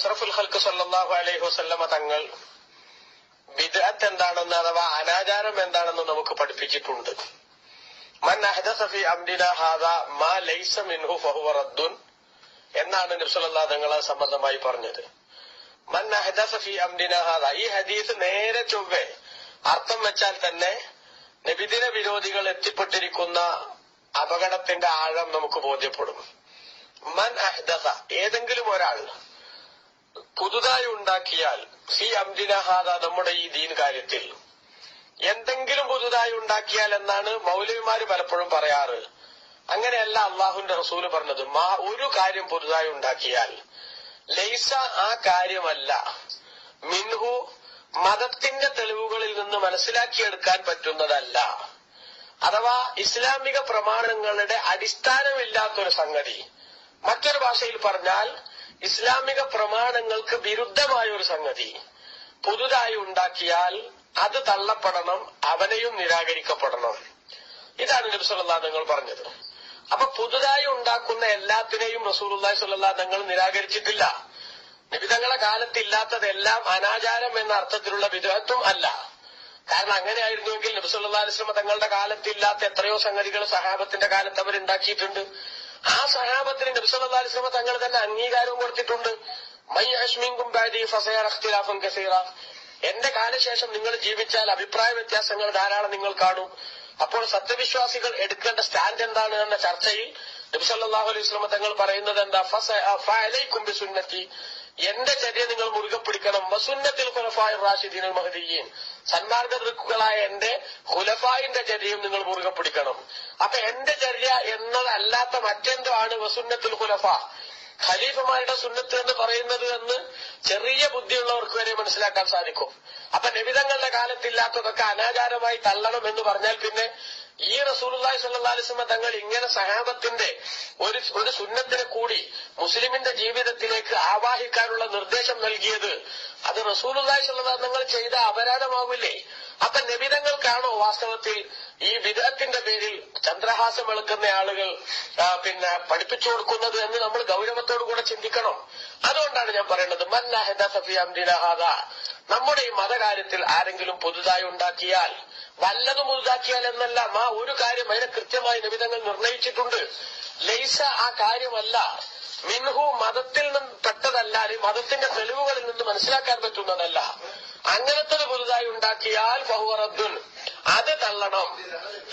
അഷ്റഫുൽ ഹൽക്ക് സല്ലാഹു അലൈഹി വസല്ലമ തങ്ങൾ ബിദ്അത്ത് എന്താണെന്ന് അഥവാ അനാചാരം എന്താണെന്ന് നമുക്ക് പഠിപ്പിച്ചിട്ടുണ്ട്. മൻ അഹ്ദസ സഫി അംരിന ഹാദാ മാ ലൈസ മിൻഹു ഫഹുവ റദ്ദുൻ എന്നാണ് നബ്സല്ലാ തങ്ങളെ സംബന്ധമായി പറഞ്ഞത്. മൻ അഹ്ദസ സഫി അംരിന ഹാദാ ഈ ഹദീസ് നേരെ ചൊവ്വേ അർത്ഥം വെച്ചാൽ തന്നെ നബിദിന വിരോധികൾ എത്തിപ്പെട്ടിരിക്കുന്ന അപകടത്തിന്റെ ആഴം നമുക്ക് ബോധ്യപ്പെടും. മൻ അഹ്ദസ ഏതെങ്കിലും ഒരാൾ പുതുതായി ഉണ്ടാക്കിയാൽ ഫി അംദിനഹാദ നമ്മുടെ ഈ ദീൻ കാര്യത്തിൽ. എന്തെങ്കിലും പുതുതായി ഉണ്ടാക്കിയാൽ എന്നാണ് മൗലവിമാര് പലപ്പോഴും പറയാറ്. അങ്ങനെയല്ല അള്ളാഹുന്റെ റസൂൽ പറഞ്ഞത്. മാ ഒരു കാര്യം പുതുതായി ഉണ്ടാക്കിയാൽ ലൈസ ആ കാര്യമല്ല. മിൻഹു മതത്തിന്റെ തെളിവുകളിൽ നിന്ന് മനസ്സിലാക്കിയെടുക്കാൻ പറ്റുന്നതല്ല. അഥവാ ഇസ്ലാമിക പ്രമാണങ്ങളുടെ അടിസ്ഥാനമില്ലാത്തൊരു സംഗതി. മറ്റൊരു ഭാഷയിൽ പറഞ്ഞാൽ ഇസ്ലാമിക പ്രമാണങ്ങൾക്ക് വിരുദ്ധമായ ഒരു സംഗതി. പുതുതായി ഉണ്ടാക്കിയാൽ അത് തള്ളപ്പെടണം അവനെയും നിരാകരിക്കപ്പെടണം. ഇതാണ് നബി സല്ലാ തങ്ങൾ പറഞ്ഞത്. അപ്പൊ പുതുതായി ഉണ്ടാക്കുന്ന എല്ലാത്തിനെയും റസൂലുല്ലാഹി സ്വല്ലാ തങ്ങൾ നിരാകരിച്ചിട്ടില്ല. നിബിതങ്ങളെ കാലത്തില്ലാത്തതെല്ലാം അനാചാരം എന്ന അർത്ഥത്തിലുള്ള വിദഗ്ധം അല്ല. കാരണം അങ്ങനെയായിരുന്നുവെങ്കിൽ നബിസുല്ലാ അലിസ്ലമ തങ്ങളുടെ കാലത്തില്ലാത്ത എത്രയോ സംഗതികൾ സഹാബത്തിന്റെ കാലത്ത് അവരുണ്ടാക്കിയിട്ടുണ്ട്. ആ സഹാബത്തിന് നബിസുല്ലാ അലിസ്ലമ തങ്ങൾ തന്നെ അംഗീകാരവും കൊടുത്തിട്ടുണ്ട്. മൈ അഷ്മിങ്കും ബാദി ഫസയർ അഖ്തിലാഫും കസീറ. എന്റെ കാലശേഷം നിങ്ങൾ ജീവിച്ചാൽ അഭിപ്രായ വ്യത്യാസങ്ങൾ ധാരാളം നിങ്ങൾ കാണും. അപ്പോൾ സത്യവിശ്വാസികൾ എടുക്കേണ്ട സ്റ്റാൻഡ് എന്താണ് എന്ന ചർച്ചയിൽ നബിസല്ലാഹു അലൈഹി സ്വലമ തങ്ങൾ പറയുന്നത് എന്താ? ഫലൈക്കും സുന്നത്തി എന്റെ ചര്യ നിങ്ങൾ മുറുകെ പിടിക്കണം. വസുന്നത്തിൽ ഖുലഫായ റാഷിദീൻ മഹദീൻ സന്മാർഗ ദൃക്കുകളായ എന്റെ ഖുലഫായിന്റെ ചര്യയും നിങ്ങൾ മുറുകെ പിടിക്കണം. അപ്പൊ എന്റെ ചര്യ എന്നതല്ലാത്ത മറ്റെന്തോ ആണ് വസുന്നത്തിൽ ഖുലഫ? ഖലീഫമാരുടെ സുന്നത്ത് എന്ന് പറയുന്നത് എന്ന് ചെറിയ ബുദ്ധിയുള്ളവർക്ക് വരെ മനസ്സിലാക്കാൻ സാധിക്കും. അപ്പൊ നിബിതങ്ങളുടെ കാലത്തില്ലാത്തതൊക്കെ അനാചാരമായി തള്ളണം എന്ന് പറഞ്ഞാൽ പിന്നെ ഈ അലൈഹി വസല്ലം തങ്ങൾ ഇങ്ങനെ സഹാബത്തിന്റെ ഒരു ഒരു സുന്നത്തിനെ കൂടി മുസ്ലിമിന്റെ ജീവിതത്തിലേക്ക് ആവാഹിക്കാനുള്ള നിർദ്ദേശം നൽകിയത് അത് റസൂലുള്ളാഹി സ്വല്ലല്ലാഹി തങ്ങൾ ചെയ്ത അപരാധമാവില്ലേ? അപ്പൊ നബിതങ്ങൾക്കാണോ വാസ്തവത്തിൽ ഈ വിദഗ്ധത്തിന്റെ പേരിൽ ചന്ദ്രഹാസം വെളുക്കുന്ന ആളുകൾ പിന്നെ പഠിപ്പിച്ചു കൊടുക്കുന്നത് എന്ന് നമ്മൾ ഗൗരവത്തോടു കൂടെ ചിന്തിക്കണം. അതുകൊണ്ടാണ് ഞാൻ പറയുന്നത് മന്നഹദ നമ്മുടെ ഈ മതകാര്യത്തിൽ ആരെങ്കിലും പുതുതായി ഉണ്ടാക്കിയാൽ വല്ലതും പുതുതാക്കിയാൽ എന്നല്ല ആ ഒരു കാര്യം അതിനെ കൃത്യമായി നിബിധങ്ങൾ നിർണയിച്ചിട്ടുണ്ട്. ലൈസ ആ കാര്യമല്ല. മിൻഹു മതത്തിൽ നിന്ന് പെട്ടതല്ല അല്ലെങ്കിൽ മതത്തിന്റെ തെളിവുകളിൽ നിന്ന് മനസ്സിലാക്കാൻ പറ്റുന്നതല്ല. അങ്ങനത്തത് പുതുതായി ഉണ്ടാക്കിയാൽ ബഹുറദ്ദുൻ അത് തള്ളണം.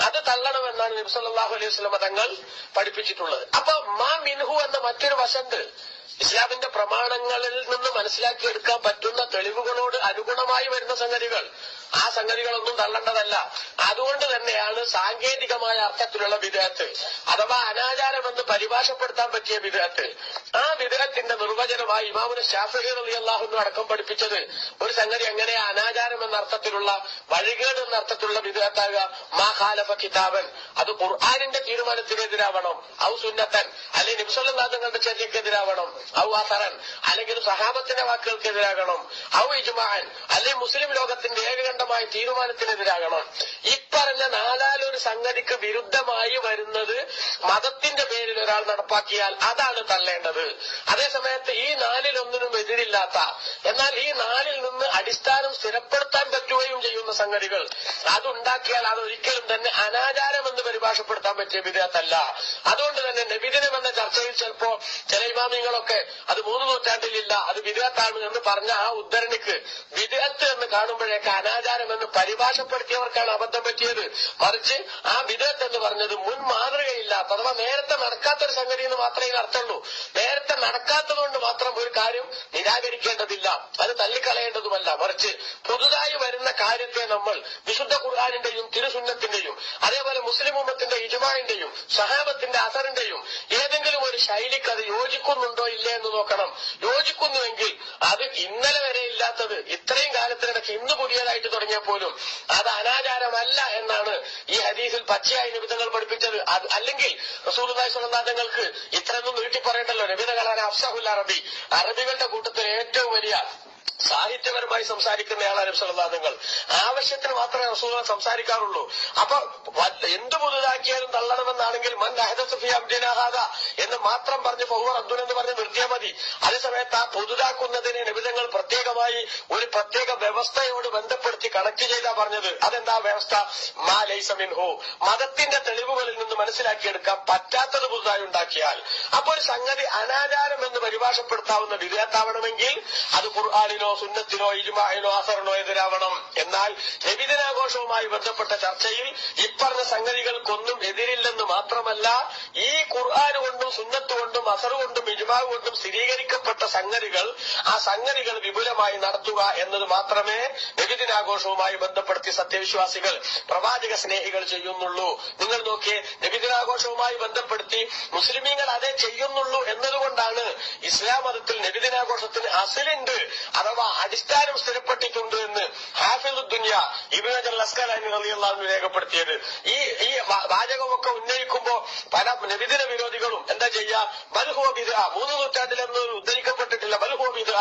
അത് തള്ളണം എന്നാണ് നബ്സല്ലാഹു അലൈഹി വസ്ലമ തങ്ങൾ പഠിപ്പിച്ചിട്ടുള്ളത്. അപ്പൊ മാ മിൻഹു എന്ന മറ്റൊരു വശണ്ട് ഇസ്ലാമിന്റെ പ്രമാണങ്ങളിൽ നിന്ന് മനസ്സിലാക്കിയെടുക്കാൻ പറ്റുന്ന തെളിവുകളോട് അനുഗുണമായി വരുന്ന സംഗതികൾ. ആ സംഗതികളൊന്നും തള്ളേണ്ടതല്ല. അതുകൊണ്ട് തന്നെയാണ് സാങ്കേതികമായ അർത്ഥത്തിലുള്ള വിദേഹത്ത് അഥവാ അനാചാരമെന്ന് പരിഭാഷപ്പെടുത്താൻ പറ്റിയ വിദേഹത്ത്. ആ വിദേഹത്തിന്റെ നിർവചനമായി ഇമാമുന് ശാസ്ത്രീയ അലി അള്ളാഹുന്നു അടക്കം പഠിപ്പിച്ചത് ഒരു സംഗതി എങ്ങനെ അനാചാരം എന്ന അർത്ഥത്തിലുള്ള വഴികേട് എന്ന അർത്ഥത്തിലുള്ള വിദേഹത്താകുക? മാ ഖാലഫ കിതാബൻ. അത് ഖുർആാനിന്റെ തീരുമാനത്തിനെതിരാവണം. ഔ സുന്നത്തൻ. അല്ലെങ്കിൽ നിബ്സല്ലാദങ്ങളുടെ ചര്യക്കെതിരാവണം ഔ അല്ലെങ്കിൽ സഹാബത്തിന്റെ വാക്കുകൾക്കെതിരാകണം. ഔ ഇജ്മാൻ അല്ലെങ്കിൽ മുസ്ലിം ലോകത്തിന്റെ ഏകകണ്ഠമായ തീരുമാനത്തിനെതിരാകണം. ഇപ്പറഞ്ഞ നാലാലൊരു സംഗതിക്ക് വിരുദ്ധമായി വരുന്നത് മതത്തിന്റെ പേരിൽ ഒരാൾ നടപ്പാക്കിയാൽ അതാണ് തള്ളേണ്ടത്. അതേസമയത്ത് ഈ നാലിലൊന്നിനും എതിരില്ലാത്ത എന്നാൽ ഈ നാലിൽ നിന്ന് അടിസ്ഥാനം സ്ഥിരപ്പെടുത്താൻ പറ്റുകയും ചെയ്യുന്ന സംഗതികൾ അതുണ്ടാക്കിയാൽ അതൊരിക്കലും തന്നെ അനാചാരമെന്ന് പരിഭാഷപ്പെടുത്താൻ പറ്റിയ വിധേയത്തല്ല. അതുകൊണ്ട് തന്നെ നബിദിനം എന്ന ചർച്ചയിൽ ചിലപ്പോ ചില ഇമാമിങ്ങളൊക്കെ അത് മൂന്ന് നൂറ്റാണ്ടിലില്ല അത് വിധേയത്താണ് എന്ന് പറഞ്ഞ ആ ഉദ്ധരണിക്ക് വിധേയത്ത് എന്ന് കാണുമ്പോഴേക്ക് അനാചാരം എന്ന് പരിഭാഷപ്പെടുത്തിയവർക്കാണ് അബദ്ധം പറ്റിയത്. മറിച്ച് ആ വിധേയത്ത് എന്ന് പറഞ്ഞത് മുൻ മാതൃകയില്ലാത്ത അഥവാ നേരത്തെ നടക്കാത്തൊരു സംഗതി എന്ന് മാത്രമേ അർത്ഥമുള്ളൂ. നേരത്തെ നടക്കാത്തതുകൊണ്ട് മാത്രം ഒരു കാര്യം നിരാകരിക്കേണ്ടതില്ല അത് തള്ളിക്കളയേണ്ടതുമല്ല. മറിച്ച് പുതുതായി വരുന്ന കാര്യത്തെ നമ്മൾ വിശുദ്ധ ഖുർആാനിന്റെയും തിരുസുന്നത്തിന്റെയും അതേപോലെ മുസ്ലിം ഉമ്മത്തിന്റെ ഇജുമാന്റെയും സഹാബത്തിന്റെ അസറിന്റെയും ഏതെങ്കിലും ഒരു ശൈലിക്ക് അത് യോജിക്കുന്നുണ്ടോ ഇല്ലേ എന്ന് നോക്കണം. യോജിക്കുന്നുവെങ്കിൽ അത് ഇന്നലെ വരെ ഇല്ലാത്തത് ഇത്രയും കാലത്തിനിടയ്ക്ക് ഇന്ന് പുതിയതായിട്ട് തുടങ്ങിയ പോലും അത് അനാചാരമല്ല എന്നാണ് ഈ ഹദീസിൽ പച്ചയായി നിബിധങ്ങൾ പഠിപ്പിച്ചത്. അല്ലെങ്കിൽ സ്വല്ലല്ലാഹു തങ്ങൾക്ക് ഇത്രയൊന്നും നീട്ടി പറയണ്ടല്ലോ നബിതകളാണ് അഫ്സഹുൽ അറബി. അറബികളുടെ കൂട്ടത്തിൽ ഏറ്റവും വലിയ സാഹിത്യപരമായി സംസാരിക്കുന്നയാളാണ് നബ്സല്ലാദങ്ങൾ ആവശ്യത്തിന് മാത്രമേ റസൂൽ സംസാരിക്കാറുള്ളൂ. അപ്പൊ എന്ത് പുതുതാക്കിയാലും തള്ളണമെന്നാണെങ്കിൽ മൻ അഹദസുഫി അബ്ദിനാഹാദ എന്ന് മാത്രം പറഞ്ഞ് ഫഹുവർ അബ്ദുൽ എന്ന് പറഞ്ഞ് നിർത്തിയാൽ മതി. അതേസമയത്ത് ആ പുതുതാക്കുന്നതിന് നിബിധങ്ങൾ പ്രത്യേകമായി ഒരു പ്രത്യേക വ്യവസ്ഥയോട് ബന്ധപ്പെടുത്തി കണക്ട് ചെയ്താ പറഞ്ഞത്. അതെന്താ വ്യവസ്ഥ? മാ ലൈസമിൻ ഹോ മതത്തിന്റെ തെളിവുകളിൽ നിന്ന് മനസ്സിലാക്കിയെടുക്കാൻ പറ്റാത്തത് പുതുതായി ഉണ്ടാക്കിയാൽ. അപ്പൊ ഒരു സംഗതി അനാചാരം എന്ന് പരിഭാഷപ്പെടുത്താവുന്ന വിധേയത്താവണമെങ്കിൽ അത് ഖുർആാനിനോ സുന്നത്തിനോ ഇജ്മാഹിനോ അസറിനോ എതിരാവണം. എന്നാൽ രവിദിനാഘോഷവുമായി ബന്ധപ്പെട്ട ചർച്ചയിൽ ഇപ്പറഞ്ഞ സംഗതികൾക്കൊന്നും എതിരില്ലെന്ന് മാത്രമല്ല ഈ ഖുർആൻ കൊണ്ടും സുന്നത്ത് കൊണ്ടും അസർ കൊണ്ടും ഇജ്മാവ് കൊണ്ടും സ്ഥിരീകരിക്കപ്പെട്ട സംഗതികൾ ആ സംഗതികൾ വിപുലമായി നടത്തുക എന്നത് മാത്രമേ നബിദിനാഘോഷവുമായി ബന്ധപ്പെടുത്തി സത്യവിശ്വാസികൾ പ്രവാചക സ്നേഹികൾ ചെയ്യുന്നുള്ളൂ. നിങ്ങൾ നോക്കിയേ നബിദിനാഘോഷവുമായി ബന്ധപ്പെടുത്തി മുസ്ലിമീങ്ങൾ അതേ ചെയ്യുന്നുള്ളൂ എന്നതുകൊണ്ടാണ് ഇസ്ലാം മതത്തിൽ നബിദിനാഘോഷത്തിന് അസിലുണ്ട്. അഥവാ അടിസ്ഥാനം സ്ഥിരപ്പെട്ടിട്ടുണ്ട് എന്ന് ഹാഫിദ് ദുനിയ ലസ്കർ ലസ്കലാനി റളിയല്ലാഹു രേഖപ്പെടുത്തിയത്. ഈ ഈ വാചകമൊക്കെ ഉന്നയിക്കുമ്പോ പല നിബിദിന വിരോധികളും എന്താ ചെയ്യുക ബൽഹോ ബിദ മൂന്ന് നൂറ്റാണ്ടിലൊന്നും ഉദ്ധരിക്കപ്പെട്ടിട്ടില്ല ബൽഹോ ബിദ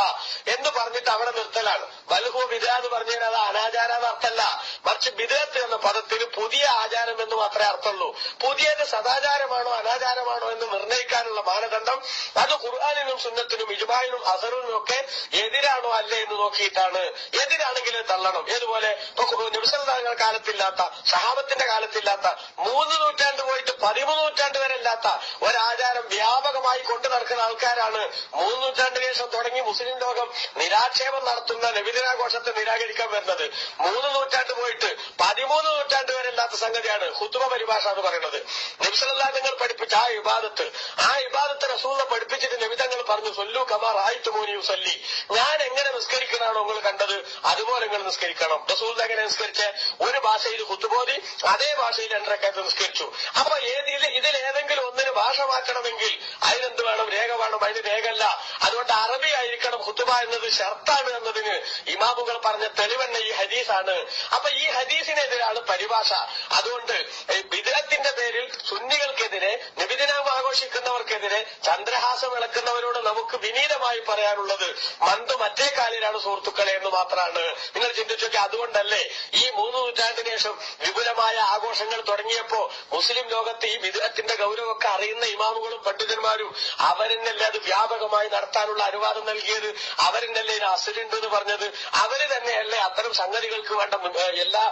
എന്ന് പറഞ്ഞിട്ട് അവിടെ നിർത്തലാണ്. ബൽഹോ ബിദ എന്ന് പറഞ്ഞാൽ അത് അനാചാര മറിച്ച് ബിദത്ത് എന്ന പദത്തിന് പുതിയ ആചാരം എന്ന് മാത്രമേ അർത്ഥമുള്ളൂ. പുതിയത് സദാചാരമാണോ അനാചാരമാണോ എന്ന് നിർണയിക്കാനുള്ള മാനദണ്ഡം അത് ഖുർആാനിനും സുന്നത്തിനും ഇജുബായിനും അസറിനും ഒക്കെ എതിരാണോ അല്ലേ എന്ന് നോക്കിയിട്ടാണ്. എതിരാണെങ്കിൽ തള്ളണം. ഏതുപോലെ? നിമിഷങ്ങൾ കാലത്തില്ലാത്ത സഹാബത്തിന്റെ കാലത്തില്ലാത്ത മൂന്ന് നൂറ്റാണ്ട് പോയിട്ട് പതിമൂന്ന് നൂറ്റാണ്ട് വരെ ഇല്ലാത്ത ഒരാചാരം വ്യാപകമായി കൊണ്ടു നടക്കുന്ന ആൾക്കാരാണ്. മൂന്ന് നൂറ്റാണ്ടിന് ശേഷം തുടങ്ങി മുസ്ലിം ലോകം നിരാക്ഷേപം നടത്തുന്ന നബിദിനാഘോഷത്തെ നിരാകരിക്കാൻ വരുന്നത് മൂന്ന് നൂറ്റാണ്ട് പോയിട്ട് പതിമൂന്ന് നൂറ്റാണ്ട് വരെ ഇല്ലാത്ത സംഗതിയാണ് ഹുത്തുബ പരിഭാഷ എന്ന് പറയുന്നത്. നബിസല്ലാ നിങ്ങൾ പഠിപ്പിച്ച ആ ഇബാദത്ത് ആ ഇബാദത്ത് റസൂലിനെ പഠിപ്പിച്ചിട്ട് നബിതങ്ങൾ പറഞ്ഞു സൊല്ലു കമാർ ആയിത്തു മോനിയു സല്ലി ഞാൻ എങ്ങനെ നിസ്കരിക്കണാണോ നിങ്ങൾ കണ്ടത്? അതുപോലെ നിങ്ങൾ നിസ്കരിക്കണം. റസൂൽ എങ്ങനെ നിസ്കരിച്ച? ഒരു ഭാഷയിൽ കുത്തുബോധി അതേ ഭാഷയിൽ രണ്ടരക്കാലത്ത് നിസ്കരിച്ചു. അപ്പൊ ഏത് ഇതിൽ ഏതെങ്കിലും ഭാഷ മാറ്റണമെങ്കിൽ അതിനെന്ത് വേണം? രേഖ വേണം. അതിന് രേഖയല്ല. അതുകൊണ്ട് അറബി ആയിരിക്കണം ഹുത്തുബ എന്നത് ഷർത്താണ് എന്നതിന് ഇമാമുകൾ പറഞ്ഞ തെളിവെണ്ണ ഈ ഹദീസാണ്. അപ്പൊ ഈ ഹദീസിനെതിരാണ് പരിഭാഷ. അതുകൊണ്ട് ഈ ബിദത്തിന്റെ പേരിൽ സുന്നികൾക്കെതിരെ ആഘോഷിക്കുന്നവർക്കെതിരെ ചന്ദ്രഹാസം ഇളക്കുന്നവരോട് നമുക്ക് വിനീതമായി പറയാനുള്ളത് മന്ത് മറ്റേ കാലിലാണ് സുഹൃത്തുക്കളെ എന്ന് മാത്രമാണ്. നിങ്ങൾ ചിന്തിച്ചൊക്കെ അതുകൊണ്ടല്ലേ ഈ മൂന്ന് നൂറ്റാണ്ടിന് ശേഷം വിപുലമായ ആഘോഷങ്ങൾ തുടങ്ങിയപ്പോ മുസ്ലിം ലോകത്ത് ഈ വിദുരത്തിന്റെ ഗൗരവമൊക്കെ അറിയുന്ന ഇമാമുകളും പണ്ഡിതന്മാരും അവരെന്നല്ലേ അത് വ്യാപകമായി നടത്താനുള്ള അനുവാദം നൽകിയത്? അവരെന്നല്ലേ ഇതിന് അസുരുണ്ട് എന്ന് പറഞ്ഞത്? അവർ തന്നെയല്ലേ അത്തരം സംഗതികൾക്ക് വേണ്ട എല്ലാ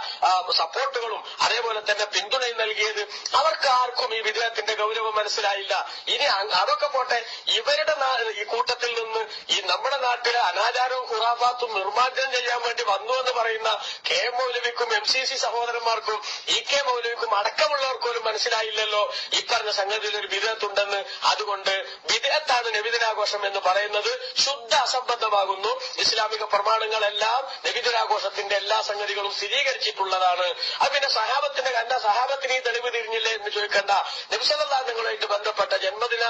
സപ്പോർട്ടുകളും അതേപോലെ തന്നെ പിന്തുണയും നൽകിയത്? അവർക്ക് ആർക്കും ഈ വിദേഹത്തിന്റെ ഗൗരവം മനസ്സിലായില്ല. ഇനി അതൊക്കെ പോട്ടെ. ഇവരുടെ ഈ കൂട്ടത്തിൽ നിന്ന് ഈ നമ്മുടെ നാട്ടിലെ അനാചാരവും ഖുറാഫാത്തും നിർമ്മാർജനം ചെയ്യാൻ വേണ്ടി വന്നു എന്ന് പറയുന്ന കെ. മൗലവിക്കും എം സി സി സഹോദരന്മാർക്കും ഇ. കെ. മൗലവിക്കും അടക്കമുള്ളവർക്ക് പോലും മനസ്സിലായില്ലല്ലോ. ഇപ്പറഞ്ഞ സംഗതിയിൽ ഒരു വിധത്തുണ്ടെന്ന് അതുകൊണ്ട് വിധത്താണ് നബിദിനാഘോഷം എന്ന് പറയുന്നത് ശുദ്ധ അസംബന്ധമാകുന്നു. ഇസ്ലാമിക പ്രമാണങ്ങളെല്ലാം നബിദിനാഘോഷത്തിന്റെ എല്ലാ സംഗതികളും സ്ഥിരീകരിച്ചിട്ടുള്ളതാണ്. അത് പിന്നെ സഹാബത്തിന്റെ കണ്ട സഹാബത്തിന് ഈ തെളിവ് തിരിഞ്ഞില്ലേ എന്ന് ചോദിക്കേണ്ട. നബിസലാദങ്ങളുമായിട്ട് ബന്ധപ്പെട്ട ജന്മദിന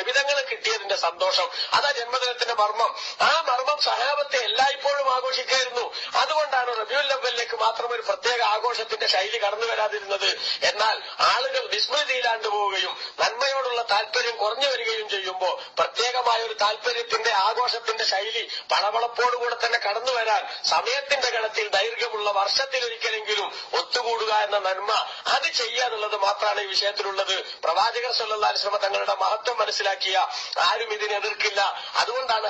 നബിതങ്ങൾ കിട്ടിയതിന്റെ സന്തോഷം. അതാ ജന്മദിനത്തിന്റെ മർമ്മം. ആ മർമ്മം സഹാബത്തെ എല്ലായ്പ്പോഴും ആഘോഷിക്കായിരുന്നു. റബിയുൽ ലവലിലേക്ക് മാത്രം ഒരു പ്രത്യേക ആഘോഷത്തിന്റെ ശൈലി കടന്നു വരാതിരുന്നത് എന്നാൽ ആളുകൾ വിസ്മൃതിയിലാണ്ട് പോവുകയും നന്മയോടുള്ള താല്പര്യം കുറഞ്ഞു വരികയും ചെയ്യുമ്പോൾ പ്രത്യേകമായ ഒരു താല്പര്യത്തിന്റെ ആഘോഷത്തിന്റെ ശൈലി പളവളപ്പോടുകൂടെ തന്നെ കടന്നു വരാൻ സമയത്തിന്റെ ഗണത്തിൽ ദൈർഘ്യമുള്ള വർഷത്തിലൊരിക്കലെങ്കിലും ഒത്തുകൂടുക എന്ന നന്മ അത് ചെയ്യുക എന്നുള്ളത് മാത്രമാണ് ഈ വിഷയത്തിലുള്ളത്. പ്രവാചകർ സല്ലല്ലാഹു ശ്രമ തങ്ങളുടെ മഹത്വം മനസ്സിലാക്കിയ ആരും ഇതിനെ എതിർക്കില്ല. അതുകൊണ്ടാണ്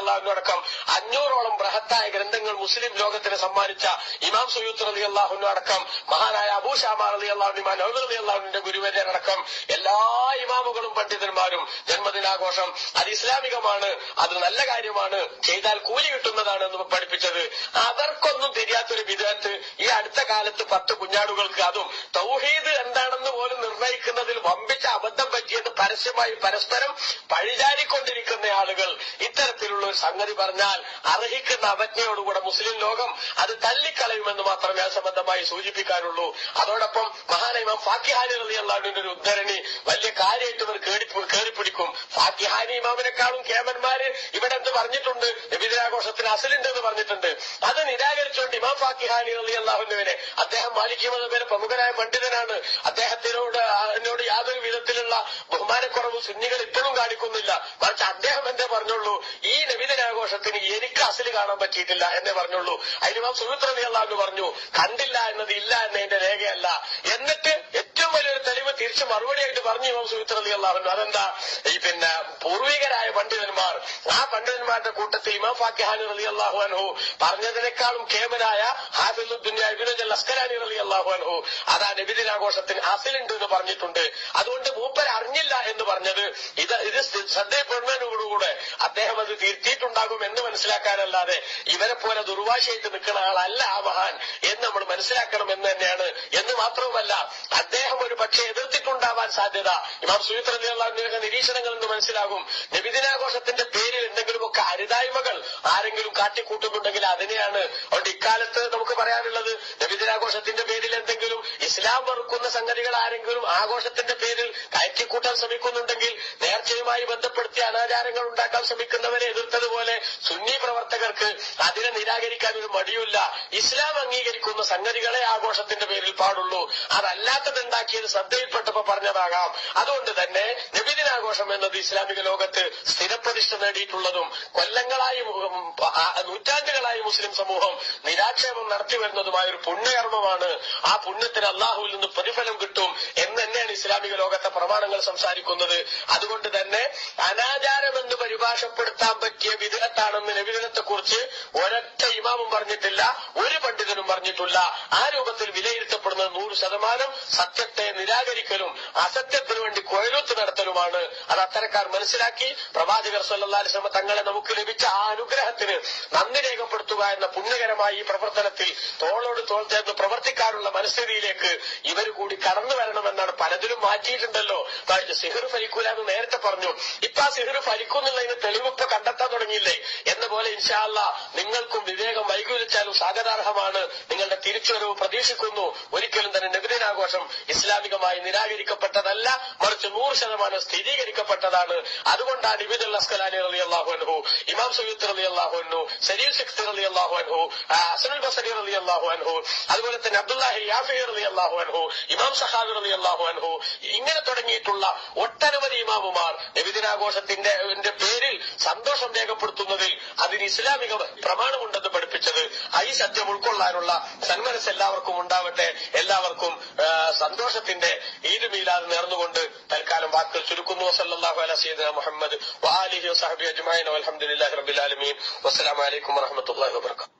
അള്ളാഹുനടക്കം അഞ്ഞൂറോളം ബൃഹത്തായ ഗ്രന്ഥങ്ങൾ മുസ്ലിം ലോകത്തിന് സമ്മാനിച്ച ഇമാം സുയൂത്ത് റലി അള്ളാഹുനു അടക്കം മഹാനായ അബൂ ഷാമാ റലി അള്ളാഹുനിമാൻ അലി അള്ളാഹുവിന്റെ ഗുരുവര്യനടക്കം എല്ലാ ഇമാമുകളും പണ്ഡിതന്മാരും ജന്മദിനാഘോഷം അത് ഇസ്ലാമികമാണ് അത് നല്ല കാര്യമാണ് ചെയ്താൽ കൂലി കിട്ടുന്നതാണ് എന്ന് പഠിപ്പിച്ചത്. അവർക്കൊന്നും തിരിയാത്തൊരു വിധത്ത് ഈ അടുത്ത കാലത്ത് പത്ത് കുഞ്ഞാടുകൾക്ക് അതും തൗഹീദ് എന്താണെന്ന് പോലും നിർണയിക്കുന്നതിൽ വമ്പിച്ച അബദ്ധം പറ്റിയത് പരസ്യമായി പരസ്പരം പഴിചാരിക്കൊണ്ടിരിക്കുന്ന ആളുകൾ ഇത്തരത്തിലുള്ള ഒരു സംഗതി പറഞ്ഞാൽ അർഹിക്കുന്ന അവജ്ഞയോടുകൂടെ മുസ്ലിം ലോകം അത് തല്ലിക്കളയുമെന്ന് മാത്രമേ അത് സംബന്ധമായി സൂചിപ്പിക്കാനുള്ളൂ. അതോടൊപ്പം മഹാനൈമം ഫാക്കിഹാലി അള്ളാഹുവിന്റെ ഒരു ഉദ്ധരണി വലിയ കാര്യമായിട്ട് ഇവർ കേറിപ്പിടിക്കും ഫാക്കിഹാനി ഇമാമിനെക്കാളും കേമന്മാര് ഇവിടെ എന്ത് പറഞ്ഞിട്ടുണ്ട്? നബിദിനാഘോഷത്തിന് അസലിന്റെ എന്ന് പറഞ്ഞിട്ടുണ്ട്. അത് നിരാകരിച്ചുകൊണ്ട് ഇമാം ഫാത്തിഹാനി അലി അള്ളാഹുവിനെ അദ്ദേഹം മാലിക്കുമതവരെ പ്രമുഖനായ പണ്ഡിതനാണ്. അദ്ദേഹത്തിനോട് എന്നോട് യാതൊരു വിധത്തിലുള്ള ബഹുമാനക്കുറവ് സുന്നികൾ ഇപ്പോഴും കാണിക്കുന്നില്ല. മറിച്ച് അദ്ദേഹം എന്തേ പറഞ്ഞുള്ളൂ? ഈ നബിദിനാഘോഷത്തിന് എനിക്ക് അസൽ കാണാൻ പറ്റിയിട്ടില്ല എന്നേ പറഞ്ഞുള്ളൂ. അതിന് സുഹൃത്ത് റബി അള്ളാഹു പറഞ്ഞു കണ്ടില്ല എന്നത് ഇല്ല എന്നതിന്റെ രേഖയല്ല. എന്നിട്ട് ഏറ്റവും വലിയൊരു തെളിവ് തിരിച്ച് മറുപടിയായിട്ട് പറഞ്ഞു ഇമാം സുഹൃത്ത് അലി അള്ളാഹു അതെന്താ? ഈ പിന്നെ പൂർവികരായ പണ്ഡിതന്മാർ ആ പണ്ഡിതന്മാരുടെ കൂട്ടത്തിൽ ഇമാം ഫാക്കിഹാനി അലി അള്ളാഹു അൻഹു പറഞ്ഞതിനേക്കാളും കേമനായ ഹാഫിദുദ്ദുനിയ അബിനുജൽ അസ്കരാനി അലി അള്ളാഹു അൻഹു. അതാ നബിദിനാഘോഷത്തിന് അസിലുണ്ട് എന്ന് പറഞ്ഞിട്ടുണ്ട്. അതുകൊണ്ട് മൂപ്പർ അറിഞ്ഞില്ല എന്ന് പറഞ്ഞത് ഇത് ഇത് ശ്രദ്ധയപ്പെടുന്നതിനോടുകൂടെ അദ്ദേഹം അത് തിരുത്തിയിട്ടുണ്ടാകും എന്ന് മനസ്സിലാക്കാനല്ലാതെ ഇവരെ പോലെ ദുർവാശയായിട്ട് നിൽക്കുന്ന ആളല്ല ആ മഹാൻ എന്ന് നമ്മൾ മനസ്സിലാക്കണം എന്ന് തന്നെയാണ്. എന്ന് മാത്രവുമല്ല അദ്ദേഹം ഒരു പക്ഷേ എതിർത്തിട്ടുണ്ടാവാൻ സാധ്യത. ഇമാം സുഹിത്ത് റലിയുള്ള നിരീക്ഷണങ്ങൾ എന്ന് മനസ്സിലാകും. നബിദിനാഘോഷത്തിന്റെ പേരിൽ എന്തെങ്കിലുമൊക്കെ അരുതായ്മകൾ ആരെങ്കിലും കാട്ടിക്കൂട്ടുന്നുണ്ടെങ്കിൽ അതിനെയാണ് അതുകൊണ്ട് ഇക്കാലത്ത് നമുക്ക് പറയാനുള്ളത് നബിദിനാഘോഷത്തിന്റെ പേരിൽ എന്തെങ്കിലും ഇസ്ലാം വെറുക്കുന്ന സംഗതികൾ ആരെങ്കിലും ആഘോഷത്തിന്റെ പേരിൽ കയറ്റിക്കൂട്ടാൻ ശ്രമിക്കുന്നുണ്ടെങ്കിൽ നേർച്ചയുമായി ബന്ധപ്പെടുത്തി അനാചാരങ്ങൾ ഉണ്ടാക്കാൻ ശ്രമിക്കുന്നവരെ എതിർത്തതുപോലെ സുന്നി പ്രവർത്തകർക്ക് അതിനെ നിരാകരിക്കാൻ ഒരു മടിയില്ല ഇസ്ലാം അംഗീകരിക്കുന്ന സംഗതികളെ ആഘോഷത്തിന്റെ പേരിൽ പാടുള്ളൂ. അതല്ലാത്തത് ഉണ്ടാക്കിയത് ശ്രദ്ധയിൽപ്പെട്ടപ്പോ പറഞ്ഞതാകാം. അതുകൊണ്ട് തന്നെ നബിദിനാഘോഷം എന്നത് ഇസ്ലാമിക ലോകത്ത് സ്ഥിരപ്രതിഷ്ഠ നേടിയിട്ടുള്ളതും കൊല്ലങ്ങളായി നൂറ്റാണ്ടുകളായി മുസ്ലിം സമൂഹം നിരാക്ഷേപം നടത്തി വരുന്നതുമായ ഒരു പുണ്യകർമ്മമാണ്. ആ പുണ്യത്തിന് അള്ളാഹുവിൽ നിന്ന് പ്രതിഫലം കിട്ടും എന്ന് ഇസ്ലാമിക ലോകത്തെ പ്രമാണങ്ങൾ സംസാരിക്കുന്നത്. അതുകൊണ്ട് തന്നെ അനാചാരം എന്ന് പരിഭാഷപ്പെടുത്താൻ പറ്റിയ വിധത്താണെന്ന് നബിദിനത്തെക്കുറിച്ച് ഒരൊറ്റ ഇമാമും പറഞ്ഞിട്ടില്ല ഒരു പണ്ഡിതനും പറഞ്ഞിട്ടില്ല. ആ രൂപത്തിൽ വിലയിരുത്തപ്പെടുന്നത് നൂറ് ശതമാനം സത്യത്തെ നിരാകരിക്കലും അസത്യത്തിനു വേണ്ടി കൊയലൂത്ത് നടത്തലുമാണ്. അത് അത്തരക്കാർ മനസ്സിലാക്കി പ്രവാചകർ സല്ലാസ്ലമ തങ്ങളെ നമുക്ക് ലഭിച്ച ആ അനുഗ്രഹത്തിന് നന്ദി രേഖപ്പെടുത്തുക എന്ന പുണ്യകരമായ ഈ പ്രവർത്തനത്തിൽ തോളോട് തോൾ ചേർന്ന് പ്രവർത്തിക്കാനുള്ള മനസ്ഥിതിയിലേക്ക് ഇവർ കൂടി കടന്നു വരണമെന്നാണ് പലതിലും മാറ്റിയിട്ടുണ്ടല്ലോ. സിഹിർ ഫലിക്കൂല എന്ന് നേരത്തെ പറഞ്ഞു. ഇപ്പൊ ആ സിഹിർ ഫലിക്കുന്നുള്ളതിന് തെളിവ് ഇപ്പൊ കണ്ടെത്താൻ തുടങ്ങിയില്ലേ? എന്ന പോലെ ഇൻഷാല്ല നിങ്ങൾക്കും വിവേകം വൈകുവിച്ചാലും സ്വാഗതാർഹമാണ് നിങ്ങളുടെ തിരിച്ചുവരവ് പ്രതീക്ഷിക്കുന്നു. ഒരിക്കലും തന്നെ നബിദിനാഘോഷം ഇസ്ലാമികമായി നിരാകരിക്കപ്പെട്ടതല്ല മറിച്ച് നൂറ് ശതമാനം സ്ഥിരീകരിക്കപ്പെട്ടതാണ്. അതുകൊണ്ടാണ് ഇബിദുൽ അസ്കലാനി റലി അള്ളാഹുഅൻഹു ഇമാം സയ്യിദ് റലി അള്ളാഹുഅൻഹു അൻഹു ശക്തി അലി റലി അള്ളാഹു അൻഹു ആ, ഹസനുൽ ബസരി റലി അള്ളാഹു അതുപോലെ തന്നെ അബ്ദുല്ലാഹി യാഫി റലി അള്ളാഹുഅൻഹു ഇമാം സഹാബി റലി അള്ളാഹുഅൻഹു ഇങ്ങനെ തുടങ്ങിയിട്ടുള്ള ഒട്ടനവധി ഇമാമുമാർ നബിദിനാഘോഷത്തിന്റെ ന്റെ പേരിൽ സന്തോഷം രേഖപ്പെടുത്തുന്നതിൽ അതിന് ഇസ്ലാമിക പ്രമാണമുണ്ടെന്ന് പഠിപ്പിച്ചത് ഈ സത്യം ഉൾക്കൊള്ളാനുള്ള സന്മനസ് എല്ലാവർക്കും ഉണ്ടാവട്ടെ. എല്ലാവർക്കും സന്തോഷത്തിന്റെ ഈദ് മീലാദ് നേർന്നുകൊണ്ട് തൽക്കാലം വാക്കുകൾ ചുരുക്കുന്നു. സല്ലല്ലാഹു അലൈഹി സീദ മുഹമ്മദ് വാലിഹി വസഹബി അജ്മാൻ വൽഹംദുലില്ലാഹി റബ്ബിൽ ആലമീൻ. വസ്സലാമു അലൈക്കും വറഹ്മത്തുള്ളാഹി വബറകാതുഹു.